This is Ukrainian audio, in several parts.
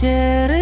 серый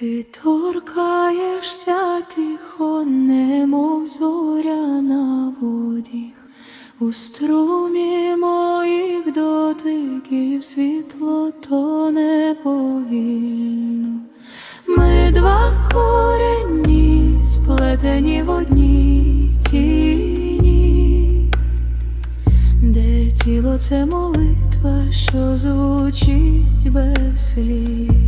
Ти торкаєшся тихо, немов зоря на воді, у струмі моїх дотиків світло тоне повільно. Ми два корені сплетені в одній тіні, де тіло це молитва, що звучить без слів.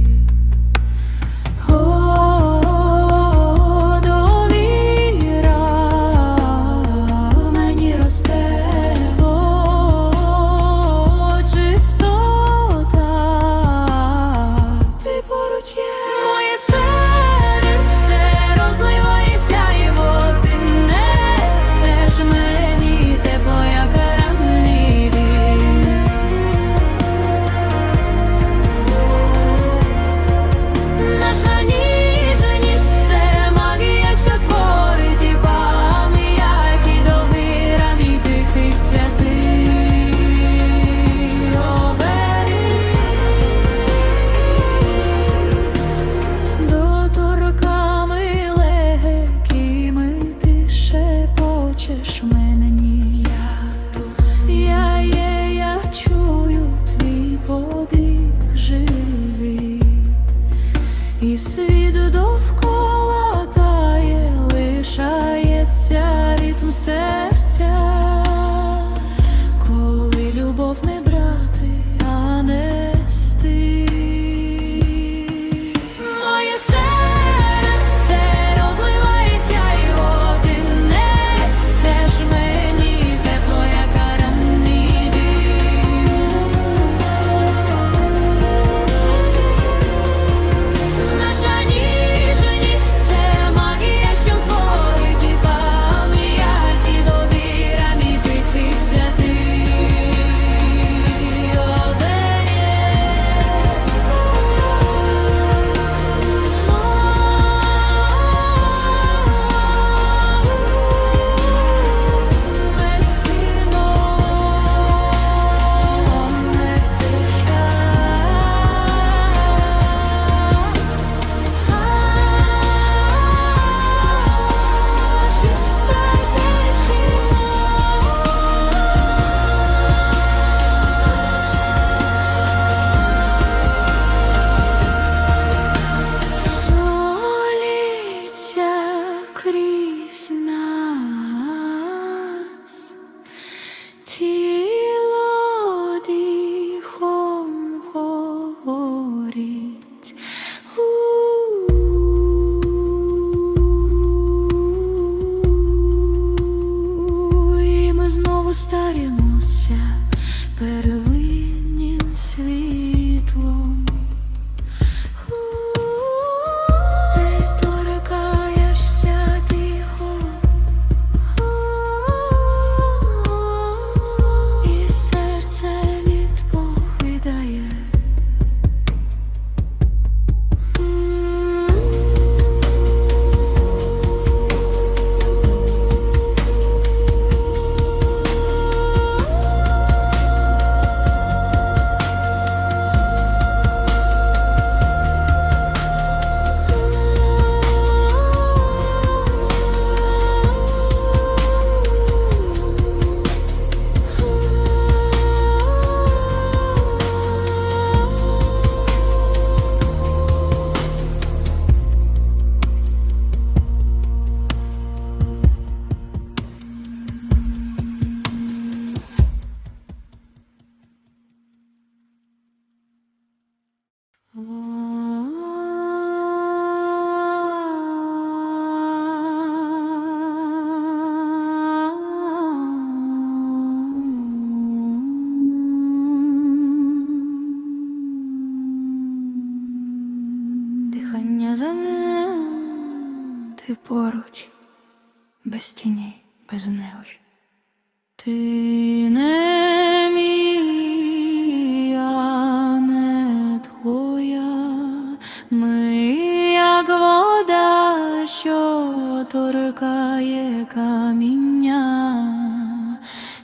торкає каміння,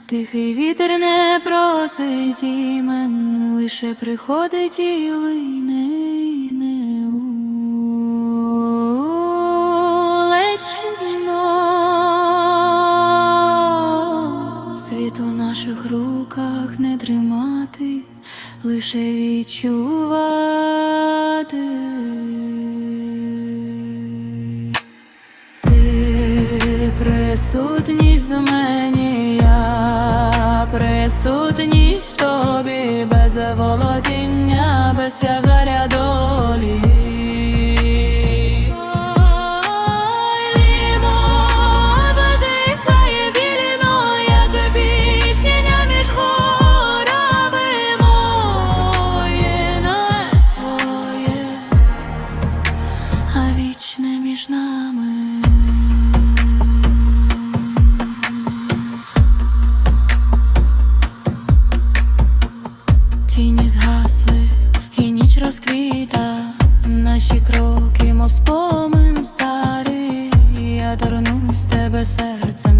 тихий вітер не просить імен, лише приходить і лине. тобі без володіння, без тягаря долі.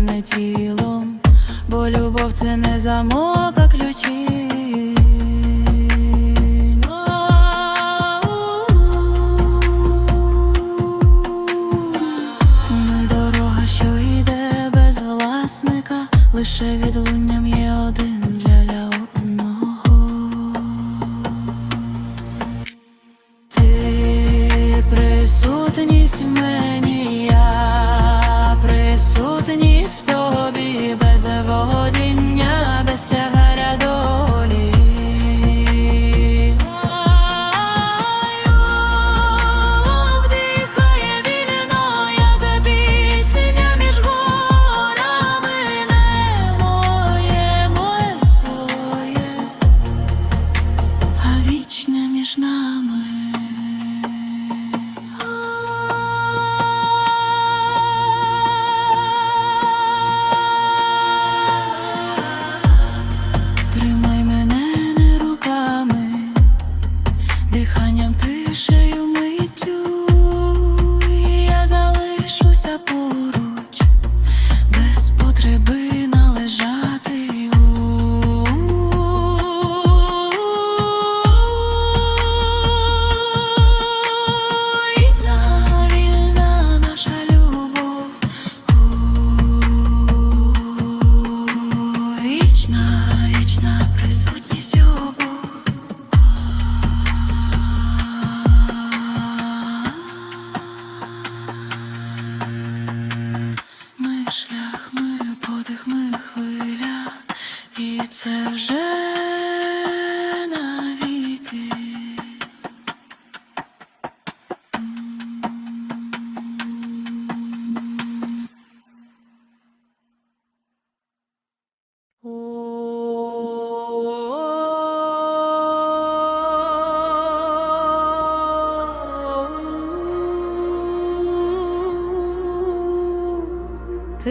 не тілом, бо любов це не замок, а ключі. Ми дорога, що йде без власника, лише від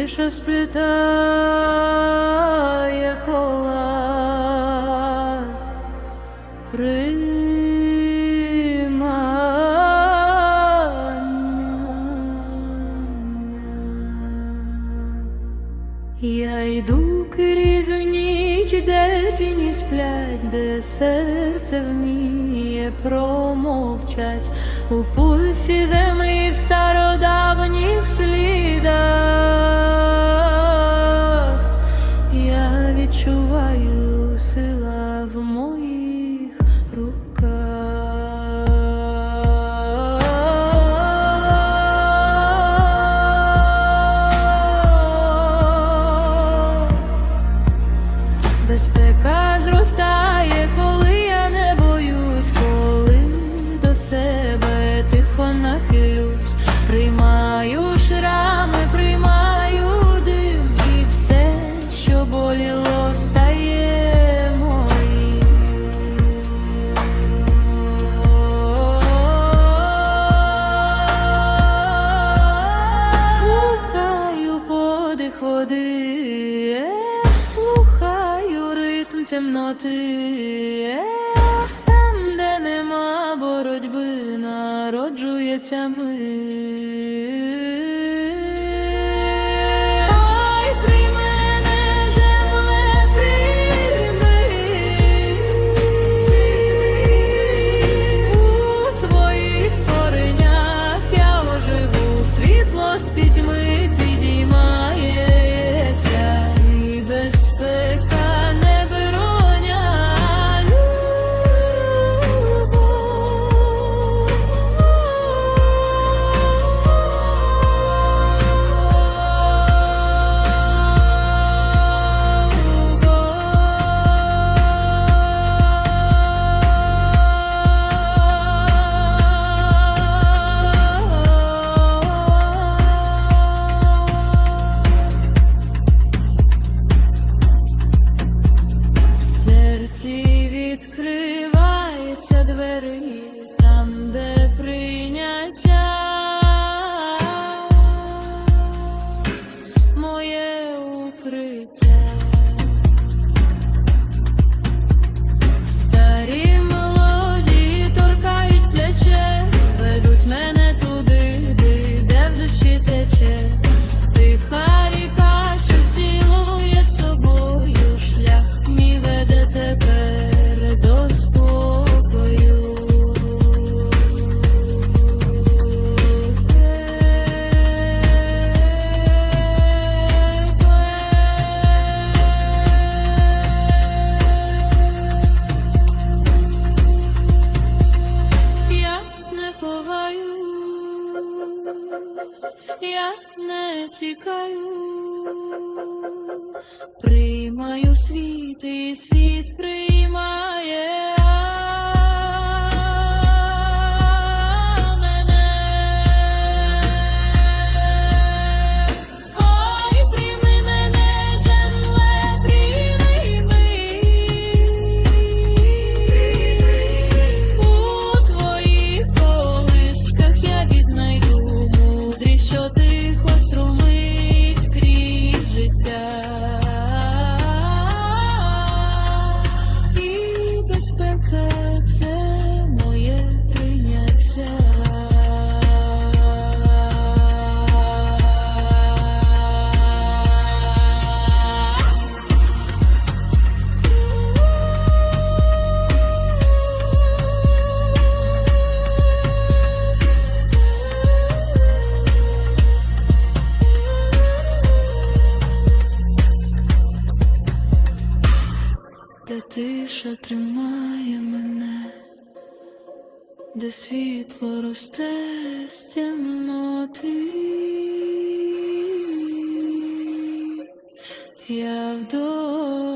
тиша сплітає кола. Я йду крізь в ніч, де тіні сплять, де серце вміє промовчать у пульсі землі. ти, е, там, де нема боротьби, народжується ми. укриття. Ось я не тікаю, приймаю світ, і світ приймає. поросте з темноти, я вдома.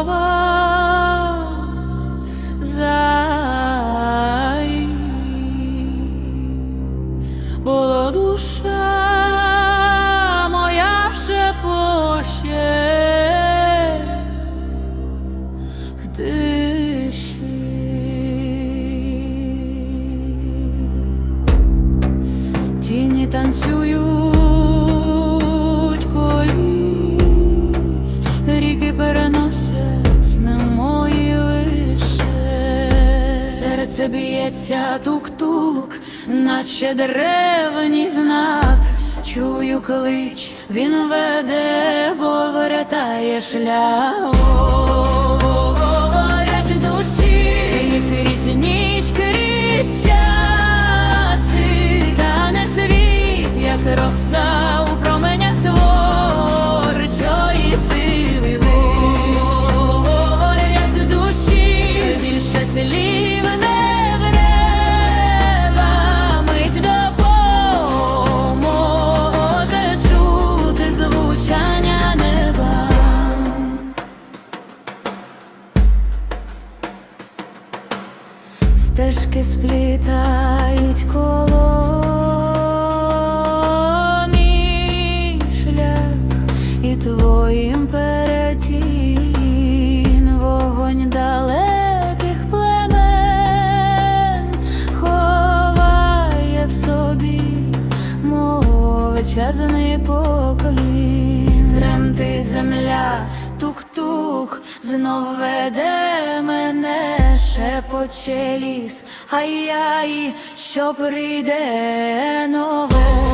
over. Б'ється тук-тук, наче древній знак. Чую клич, він веде, бо врятає шлях. Говорять душі, крізь ніч, та не світ, як роса у променях творчої сили. Що прийде нове.